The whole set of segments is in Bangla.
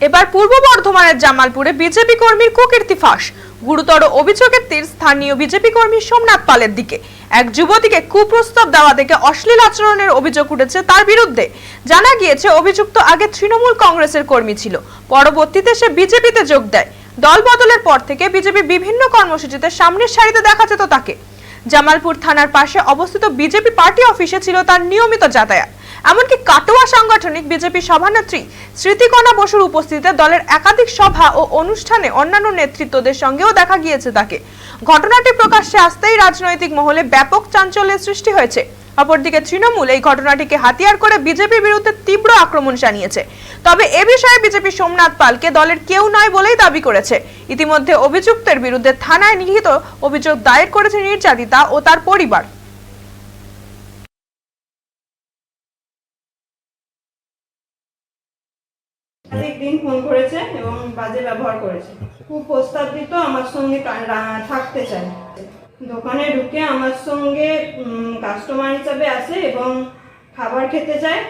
এবার পূর্ব বর্ধমানের জামালপুরে বিজেপি কর্মীর কুকীর্তি ফাঁস। গুরুতর অভিযোগের তীর স্থানীয় বিজেপি কর্মী সোমনাথ পালের দিকে। এক যুবতীকে কুপ্রস্তাব দেওয়া থেকে অশ্লীল আচরণের অভিযোগ উঠেছে তার বিরুদ্ধে। জানা গিয়েছে, অভিযুক্ত আগে তৃণমূল কংগ্রেসের কর্মী ছিল। পরবর্তীতে সে বিজেপিতে যোগ দেয়। দল বদলের পর থেকে বিজেপি বিভিন্ন কর্মসূচিতে সামনের সারিতে দেখা যেত তাকে। জামালপুর থানার পাশে অবস্থিত বিজেপি পার্টি অফিসে ছিল তার নিয়মিত যাতায়াত। এমনকি কাটোয়া সাংগঠনিক বিজেপি সভানেত্রী স্মৃতিকণা বসুর উপস্থিতিতে দলের একাধিক সভা ও অনুষ্ঠানে অন্যান্য নেতৃত্বদের সঙ্গেও দেখা গিয়েছে তাকে। ঘটনাটি প্রকাশ্যে আসতেই রাজনৈতিক মহলে ব্যাপক চাঞ্চল্যের সৃষ্টি হয়েছে। অপরদিকে তৃণমূল এই ঘটনাটিকে হাতিয়ার করে বিজেপির বিরুদ্ধে তীব্র আক্রমণ জানিয়েছে। তবে এ বিষয়ে বিজেপি সোমনাথ পালকে দলের কেউ নয় বলেই দাবি করেছে। ইতিমধ্যে অভিযুক্তের বিরুদ্ধে থানায় নিহিত অভিযোগ দায়ের করেছে নির্যাতিতা ও তার পরিবার। ফোন করেছে এবং বাজে ব্যবহার করেছে। খুব প্রস্তাব দিত আমার সঙ্গে থাকতে চায়। দোকানে ঢুকে আমার সঙ্গে কাস্টমার হিসাবে আসে এবং খাবার খেতে চায়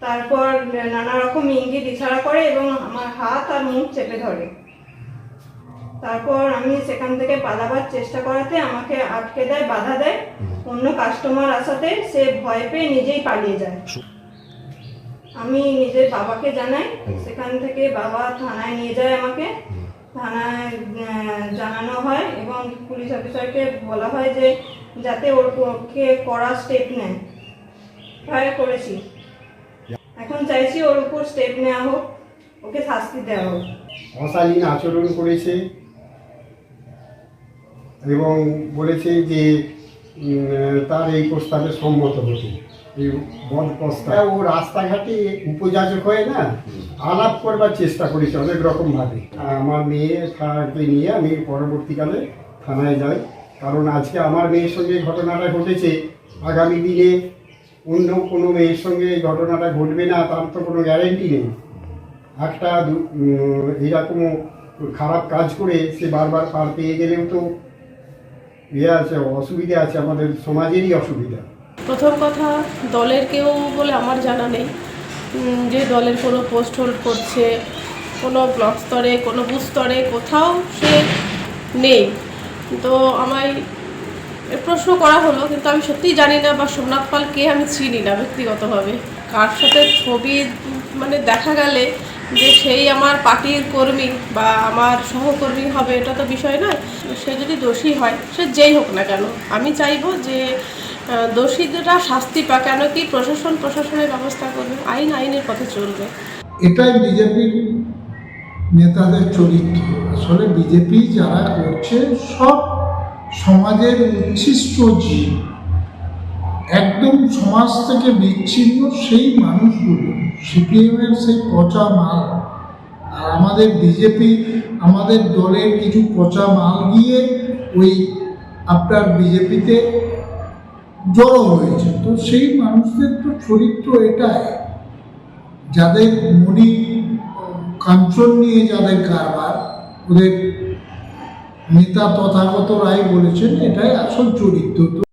তারপর নানা রকম ইঙ্গিত ইশারা করে এবং আমার হাত আর মুখ চেপে ধরে। তারপর আমি সেখান থেকে পালাবার চেষ্টা করাতে আমাকে আটকে দেয় বাধা দেয়। অন্য কাস্টমার আসাতে সে ভয় পেয়ে নিজেই পালিয়ে যায়। আমি নিজের বাবাকে জানাই সেখান থেকে বাবা থানায় নিয়ে যায় আমাকে। থানায় জানানো হয় এবং পুলিশ অফিসারকে বলা হয় যে যাতে ওর পক্ষে কড়া স্টেপ নেয়। তাই করেছি। এখন চাইছি ওর উপর স্টেপ নেওয়া হোক, ওকে শাস্তি দেওয়া হোক। অশালীন আচরণ করেছে এবং বলেছে যে তার এই প্রস্তাবে সম্মত প্রস্তাব ও রাস্তাঘাটে উপযাচক হয়ে না, আলাপ করবার চেষ্টা করেছে অনেক রকমভাবে। আমার মেয়ে থানাকে নিয়ে আমি পরবর্তীকালে থানায় যাই। কারণ আজকে আমার মেয়ের সঙ্গে ঘটনাটা ঘটেছে। আগামী দিনে অন্য কোনো মেয়ের সঙ্গে ঘটনাটা ঘটবে না, তার তো কোনো গ্যারেন্টি নেই। একটা এরকম খারাপ কাজ করে সে বারবার পার পেয়ে গেলেও তো ইয়ে আছে, অসুবিধা আছে, আমাদের সমাজেরই অসুবিধা। প্রথম কথা, দলের কেউ বলে আমার জানা নেই। যে দলের কোনো পোস্ট হোল্ড করছে, কোনো ব্লক স্তরে, কোনো বুথ স্তরে, কোথাও সে নেই। তো আমায় প্রশ্ন করা হলো, কিন্তু আমি সত্যিই জানি না বা সোমনাথ পাল কে আমি চিনি না ব্যক্তিগতভাবে। কার সাথে ছবি মানে দেখা গেলে যে সেই আমার পার্টির কর্মী বা আমার সহকর্মী হবে, এটা তো বিষয় নয়। সে যদি দোষী হয়, সে যেই হোক না কেন। আমি চাইব যে দোষীরা শাস্তি পা কেন কি প্রশাসন প্রশাসনের ব্যবস্থা করবে? আইন, আইনের পথে চলবে। এটাই বিজেপির নেতাদের চরিত্র। আসলে বিজেপি যারা করছে, সব সমাজের উচ্ছিষ্ট জীব। একদম সমাজ থেকে বিচ্ছিন্ন সেই মানুষগুলো, সিপিএমের সেই পচা মাল। আর আমাদের বিজেপি, আমাদের দলের কিছু পচা মাল গিয়ে ওই আপনার বিজেপিতে জড়ো হয়েছে। তো সেই মানুষদের তো চরিত্র এটাই। যাদের মনি, কাঞ্চন নিয়ে যাদের কারবার, ওদের নেতা তথাগত রায় বলেছেন, এটাই আসল চরিত্র।